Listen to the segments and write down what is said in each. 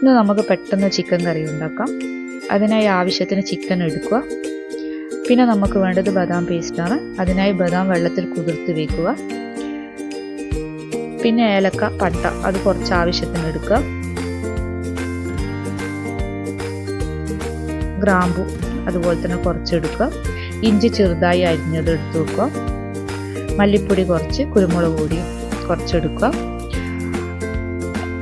ഇന്ന് നമുക്ക് പെട്ടെന്ന് ചിക്കൻ കറി ഉണ്ടാക്കാം. അതിനായി ആവശ്യത്തിന് ചിക്കൻ എടുക്കുക. പിന്നെ നമുക്ക് വേണ്ടത് ബദാം പേസ്റ്റാണ് അതിനായി ബദാം വെള്ളത്തിൽ കുതിർത്ത് വെക്കുക. പിന്നെ ഏലക്ക പട്ട അത് കുറച്ച് ആവശ്യത്തിന് എടുക്കുക. ഗ്രാമ്പു അതുപോലെ തന്നെ കുറച്ച് എടുക്കുക. ഇഞ്ചി ചെറുതായി അരിഞ്ഞത് എടുത്ത് വെക്കുക. മല്ലിപ്പൊടി കുറച്ച് കുരുമുളക് പൊടി കുറച്ചെടുക്കുക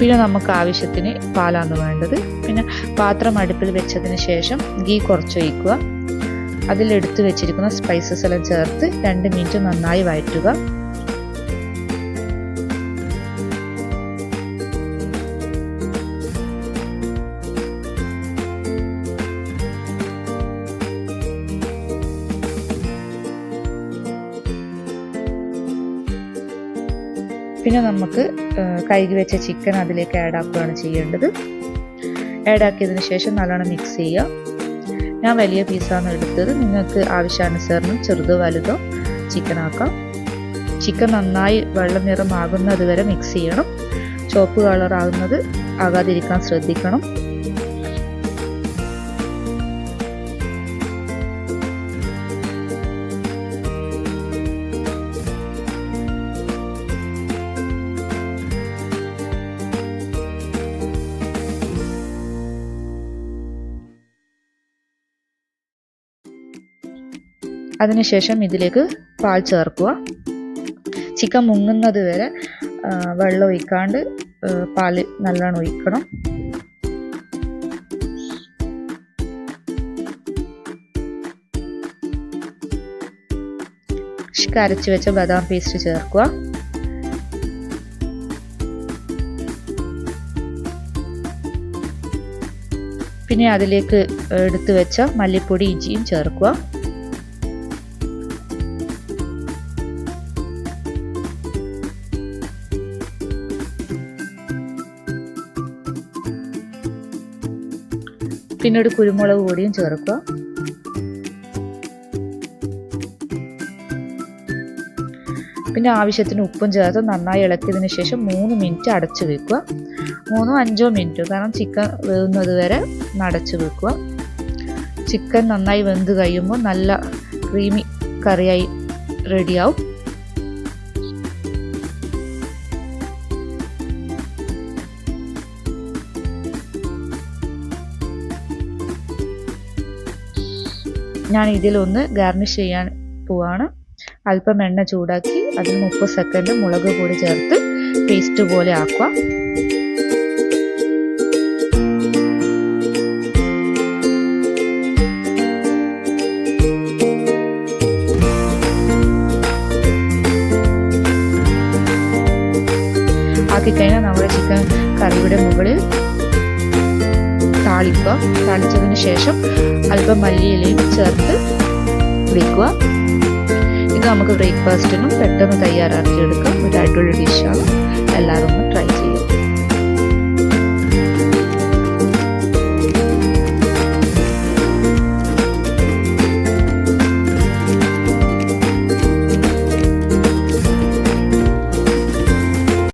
പിന്നെ നമുക്ക് ആവശ്യത്തിന് പാലാണ് വേണ്ടത്. പിന്നെ പാത്രം അടുപ്പിൽ വെച്ചതിന് ശേഷം ഗീ കുറച്ച് ഒഴിക്കുക. അതിലെടുത്ത് വെച്ചിരിക്കുന്ന സ്പൈസസ് എല്ലാം ചേർത്ത് രണ്ട് മിനിറ്റ് നന്നായി വഴറ്റുക. പിന്നെ നമുക്ക് കഴുകി വെച്ച ചിക്കൻ അതിലേക്ക് ആഡ് ആക്കുകയാണ് ചെയ്യേണ്ടത്. ആഡ് ആക്കിയതിന് ശേഷം നല്ലോണം മിക്സ് ചെയ്യുക. ഞാൻ വലിയ പീസാണ് എടുത്തത്. നിങ്ങൾക്ക് ആവശ്യാനുസരണം ചെറുതോ വലുതോ ചിക്കൻ ആക്കാം. ചിക്കൻ നന്നായി വെള്ള നിറമാകുന്നത് വരെ മിക്സ് ചെയ്യണം. ചോപ്പ് കളർ ആകുന്നത് ആകാതിരിക്കാൻ ശ്രദ്ധിക്കണം. അതിനുശേഷം ഇതിലേക്ക് പാൽ ചേർക്കുക. ചിക്കൻ മുങ്ങുന്നത് വരെ വെള്ളം ഒഴിക്കാണ്ട് പാൽ നല്ലോണം ഒഴിക്കണം. കരച്ചു വെച്ച ബദാം പേസ്റ്റ് ചേർക്കുക. പിന്നെ അതിലേക്ക് എടുത്തു വെച്ച മല്ലിപ്പൊടി ഇഞ്ചിയും ചേർക്കുക. പിന്നീട് കുരുമുളക് പൊടിയും ചേർക്കുക. പിന്നെ ആവശ്യത്തിന് ഉപ്പും ചേർത്ത് നന്നായി ഇളക്കിയതിന് ശേഷം മൂന്ന് മിനിറ്റ് അടച്ചു വെക്കുക. മൂന്നോ അഞ്ചോ മിനിറ്റ് കാരണം ചിക്കൻ വേവുന്നത് വരെ അടച്ചു വെക്കുക. ചിക്കൻ നന്നായി വെന്ത് കഴിയുമ്പോൾ നല്ല ക്രീമി കറിയായി റെഡിയാവും. ഞാൻ ഇതിലൊന്ന് ഗാർണിഷ് ചെയ്യാൻ പോവാണ്. അല്പം എണ്ണ ചൂടാക്കി അതിൽ മുപ്പത് സെക്കൻഡ് മുളക് പൊടി ചേർത്ത് പേസ്റ്റ് പോലെ ആക്കുക. ആക്കിക്കഴിഞ്ഞാൽ നമ്മുടെ ചിക്കൻ കറിയുടെ മുകളിൽ താളിക്കുക താളിച്ചതിന് ശേഷം അല്പം മല്ലിയിലയും ചേർത്ത് വെക്കുക. ഇത് നമുക്ക് ബ്രേക്ക്ഫാസ്റ്റിനും പെട്ടെന്ന് തയ്യാറാക്കി എടുക്കാം ഒരു അടിപൊളി ഡിഷാണ് എല്ലാവരും ഒന്ന്